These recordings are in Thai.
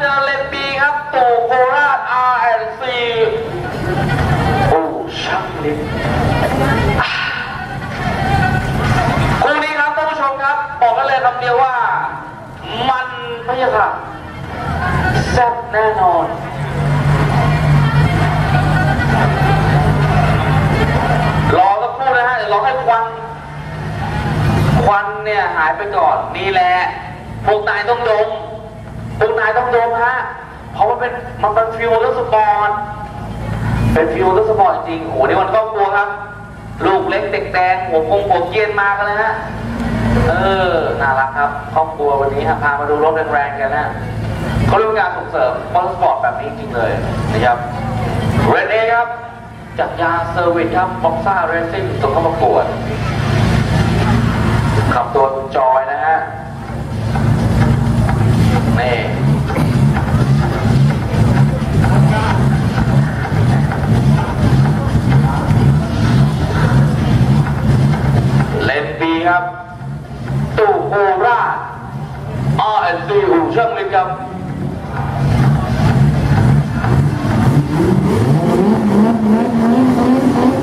เจอเลปีครับตู่โคราช R&C โอ้ช่างลิ้นคู่นี้ครับท่านผู้ชมครับ บอกกันเลยคำเดียวว่า มันพะยะครับแซ่บแน่นอนรอสักครู่นะฮะเดี๋ยวรอให้ควัน ควันเนี่ยหายไปก่อนนี่แหละพวกนายต้องดม ยมฮะเพราะมันเป็นมันเป็นฟิวเตอร์สปอร์ตเป็นฟิวเตอร์สปอร์ตจริงโอ้โหนี่มันครอบครัวครับ ลูกเล็กเด็กแดงหัวกงหัวเกียนมากันเลยฮะเออน่ารักครับครอบครัววันนี้ฮะพามาดูรถแรงๆกันนะเขาเรียกว่าการส่งเสริมมอเตอร์สปอร์ตแบบนี้จริงเลยนะครับเรนเอครับจากยาเซอร์วิสครับบ็อกซ่าเรซซิ่งส่งเข้าประกวด ครับตู่โคราช RNC หูเชิงเลยครับ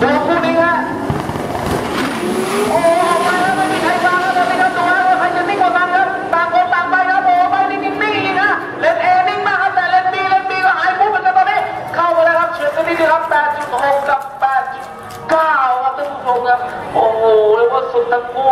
ดูคู่นี้ฮะโอ้ออกมาแล้วไม่มีใครฟังแล้วไม่มีใครตัวแล้วใครจะนิ่งกว่ากันต่างคนต่างไปครับโอ้ไปนิ่นิ่งอีกนะเลนเอนิ่มากครับแต่เลนบีเลนบีก็หายปเหมือนกันตอนนี้เข้าไปแล้วครับเฉียกันนิดดีรับ8.6กับ8.9ครับท่านผู้ชมครับโอ้โหเรียกว่าสุดทั้งคู่